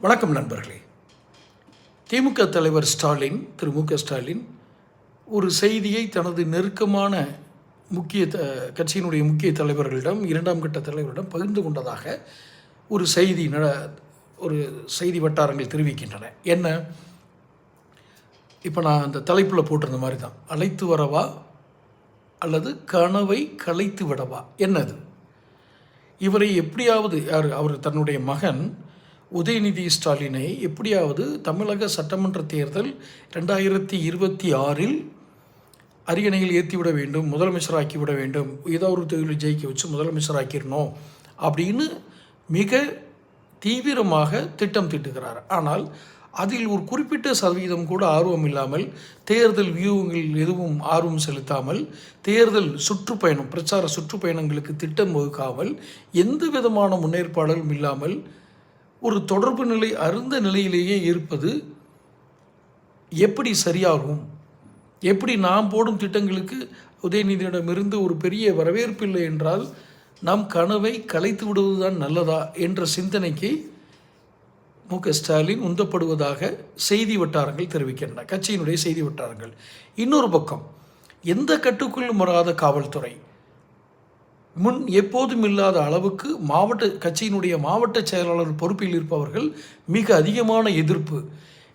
வணக்கம் நண்பர்களே. திமுக தலைவர் ஸ்டாலின் திரு மு க ஸ்டாலின் ஒரு செய்தியை தனது நெருக்கமான முக்கிய த கட்சியினுடைய முக்கிய தலைவர்களிடம் இரண்டாம் கட்ட தலைவரிடம் பகிர்ந்து கொண்டதாக ஒரு செய்தி நட ஒரு செய்தி வட்டாரங்கள் தெரிவிக்கின்றன. என்ன? இப்போ நான் அந்த தலைப்பில் போட்டிருந்த மாதிரி தான் அழைத்து வரவா அல்லது கனவை கலைத்து விடவா? என்னது? இவரை எப்படியாவது யார் அவர் தன்னுடைய மகன் உதயநிதி ஸ்டாலினை எப்படியாவது தமிழக சட்டமன்ற தேர்தல் ரெண்டாயிரத்தி இருபத்தி ஆறில் அரியணையில் ஏற்றிவிட வேண்டும் முதலமைச்சராக்கி விட வேண்டும் ஏதோ ஒரு தொழில் ஜெயிக்க வச்சு முதலமைச்சராக்கிடணும் அப்படின்னு மிக தீவிரமாக திட்டம் தீட்டுகிறார். ஆனால் அதில் ஒரு குறிப்பிட்ட சதவீதம் கூட ஆர்வம் இல்லாமல் தேர்தல் வியூகங்கள் எதுவும் ஆர்வம் செலுத்தாமல் தேர்தல் சுற்றுப்பயணம் பிரச்சார சுற்றுப்பயணங்களுக்கு திட்டம் வகுக்காமல் எந்த விதமான முன்னேற்பாடலும் இல்லாமல் ஒரு தொடர்பு நிலை அருந்த நிலையிலேயே இருப்பது எப்படி சரியாகும்? எப்படி நாம் போடும் திட்டங்களுக்கு உதயநிதியிடமிருந்து ஒரு பெரிய வரவேற்பு இல்லை என்றால் நம் கனவை கலைத்து விடுவதுதான் நல்லதா என்ற சிந்தனைக்கு மு. க. ஸ்டாலின் உந்தப்படுவதாக செய்தி வட்டாரங்கள் தெரிவிக்கின்றன. கட்சியினுடைய செய்தி வட்டாரங்கள். இன்னொரு பக்கம் எந்த கட்டுக்குள்ளும் வராத காவல்துறை முன் எப்போதும் இல்லாத அளவுக்கு மாவட்ட கட்சியினுடைய மாவட்ட செயலாளர் பொறுப்பில் இருப்பவர்கள் மிக அதிகமான எதிர்ப்பு.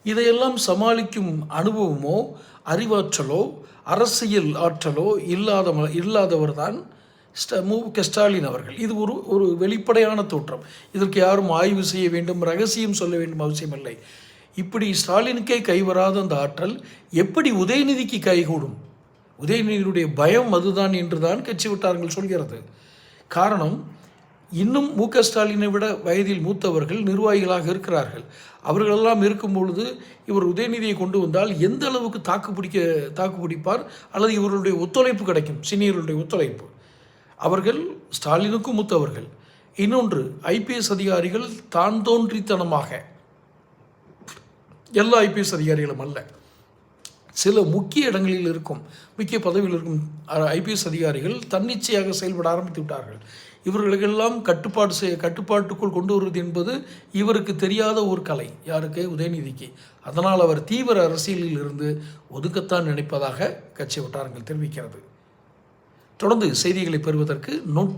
இதையெல்லாம் சமாளிக்கும் அனுபவமோ அறிவாற்றலோ அரசியல் ஆற்றலோ இல்லாத இல்லாதவர் தான் ஸ்ட மு க. ஸ்டாலின் அவர்கள். இது ஒரு ஒரு வெளிப்படையான தோற்றம். இதற்கு யாரும் ஆய்வு செய்ய வேண்டும் ரகசியம் சொல்ல வேண்டும் அவசியமில்லை. இப்படி ஸ்டாலினுக்கே கைவராத அந்த ஆற்றல் எப்படி உதயநிதிக்கு கைகூடும்? உதயநிதியுடைய பயம் அதுதான் என்று தான் கட்சி வட்டாரங்கள் சொல்கிறது. காரணம் இன்னும் மு க ஸ்டாலினை விட வயதில் மூத்தவர்கள் நிர்வாகிகளாக இருக்கிறார்கள். அவர்களெல்லாம் இருக்கும் பொழுது இவர் உதயநிதியை கொண்டு வந்தால் எந்த அளவுக்கு தாக்கு பிடிக்க தாக்கு பிடிப்பார்? அல்லது இவர்களுடைய ஒத்துழைப்பு கிடைக்கும் சீனியர்களுடைய ஒத்துழைப்பு? அவர்கள் ஸ்டாலினுக்கும் மூத்தவர்கள். இன்னொன்று ஐபிஎஸ் அதிகாரிகள் தான் தோன்றித்தனமாக. எல்லா ஐபிஎஸ் அதிகாரிகளும் அல்ல. சில முக்கிய இடங்களில் இருக்கும் முக்கிய பதவியில் இருக்கும் ஐபிஎஸ் அதிகாரிகள் தன்னிச்சையாக செயல்பட ஆரம்பித்து விட்டார்கள். இவர்களுக்கெல்லாம் கட்டுப்பாடு செய்ய கட்டுப்பாட்டுக்குள் கொண்டு வருவது என்பது இவருக்கு தெரியாத ஒரு கலை. யாருக்கு? உதயநிதிக்கு. அதனால் அவர் தீவிர அரசியலில் இருந்து ஒதுக்கத்தான் நினைப்பதாக கட்சி வட்டாரங்கள் தெரிவிக்கிறது. தொடர்ந்து செய்திகளை பெறுவதற்கு நோட்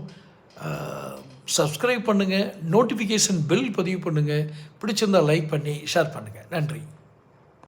சப்ஸ்கிரைப் பண்ணுங்கள் நோட்டிஃபிகேஷன் பெல் பதிவு பண்ணுங்கள் பிடிச்சிருந்தால் லைக் பண்ணி ஷேர் பண்ணுங்கள் நன்றி.